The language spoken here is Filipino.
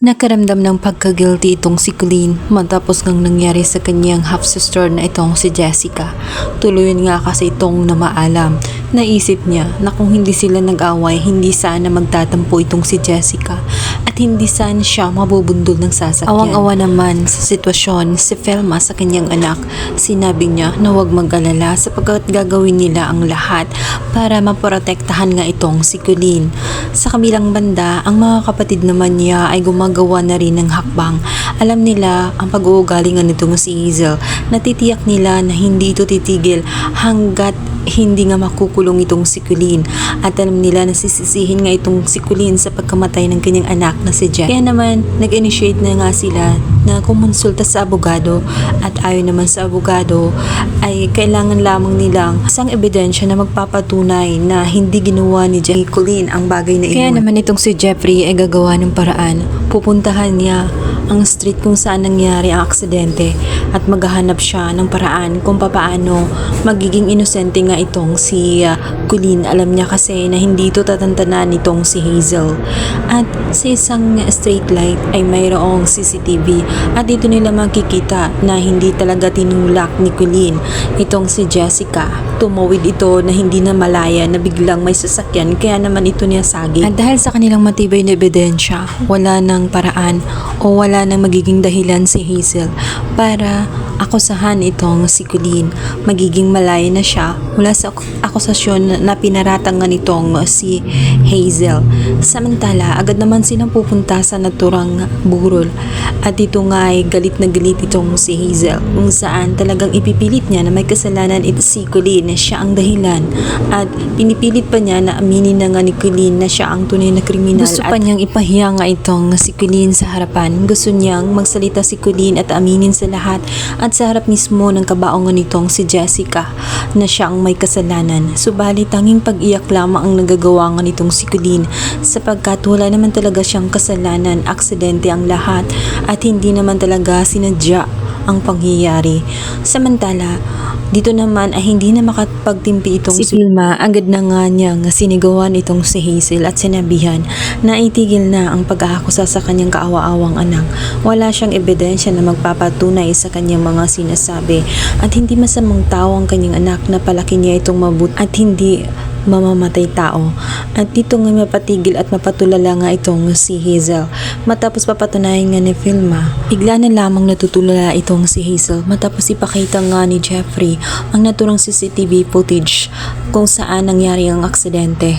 Nakaramdam ng pagka-guilty itong si Colleen matapos ngang nangyari sa kanyang half-sister na itong si Jessica. Tuluyan nga kasi itong na maalam. Naisip niya na kung hindi sila nag-away, hindi sana magtatampo itong si Jessica at hindi sana siya mabubundol ng sasakyan. Awang-awa naman sa sitwasyon si Felma sa kanyang anak. Sinabi niya na huwag mag-alala sapagkat gagawin nila ang lahat para maprotektahan nga itong si Colleen. Sa kabilang banda, ang mga kapatid naman niya ay gumagawa na rin ng hakbang. Alam nila ang pag-uugalingan nitong si Hazel. Natitiyak nila na hindi ito titigil hanggat hindi nga makukulong itong si Colleen. At alam nila na sisisihin nga itong si Colleen sa pagkamatay ng kanyang anak na si Jack. Kaya naman, nag-initiate na nga sila na kumonsulta sa abogado at ayon naman sa abogado ay kailangan lamang nilang isang ebidensya na magpapatunay na hindi ginawa ni Jackie Colleen ang bagay na iyon. Kaya naman itong si Jeffrey ay gagawa ng paraan. Pupuntahan niya ang street kung saan nangyari ang aksidente at maghahanap siya ng paraan kung papaano magiging inosente nga itong si uh, Colleen. Alam niya kasi na hindi ito tatantanan nitong si Hazel. At sa isang street light ay mayroong CCTV at dito nila makikita na hindi talaga tinulak ni Colleen itong si Jessica. Tumawid ito na hindi na malaya na biglang may sasakyan kaya naman ito niya sagi. At dahil sa kanilang matibay na ebidensya, wala nang paraan o wala nang magiging dahilan si Hazel para akusahan itong si Colleen. Magiging malaya na siya mula sa ak- akusasyon na pinaratangan nitong si Hazel. Samantala, agad naman silang pupunta sa naturang burol at ito nga ay galit na galit itong si Hazel kung saan talagang ipipilit niya na may kasalanan ito si Colleen na siya ang dahilan at pinipilit pa niya na aminin na nga ni Colleen na siya ang tunay na kriminal Gusto pa niyang ipahiya nga itong si Colleen sa harapan. Gusto niyang magsalita si Colleen at aminin sa lahat at sa harap mismo ng kabaongan nitong si Jessica na siya ang may kasalanan. Subalit tanging pag-iyak lamang ang nagagawa nga nitong si Colleen sapagkat wala naman talaga siyang kasalanan, aksidente ang lahat at hindi naman talaga sinadya ang pangyayari. Samantala, dito naman ay hindi na makapagtimpi itong si Vilma. Agad na nga niyang sinigawan itong si Hazel at sinabihan na itigil na ang pag-aakusa sa kanyang kaawa-awang anak. Wala siyang ebidensya na magpapatunay sa kanyang mga sinasabi at hindi masamang tao ang kanyang anak na palaki niya itong mabut at hindi mamamatay tao. At dito nga mapatigil at mapatulala nga itong si Hazel. Matapos papatunayan nga ni Vilma, bigla na lamang natutulala itong si Hazel matapos ipakita nga ni Jeffrey ang naturang CCTV footage kung saan nangyari ang aksidente.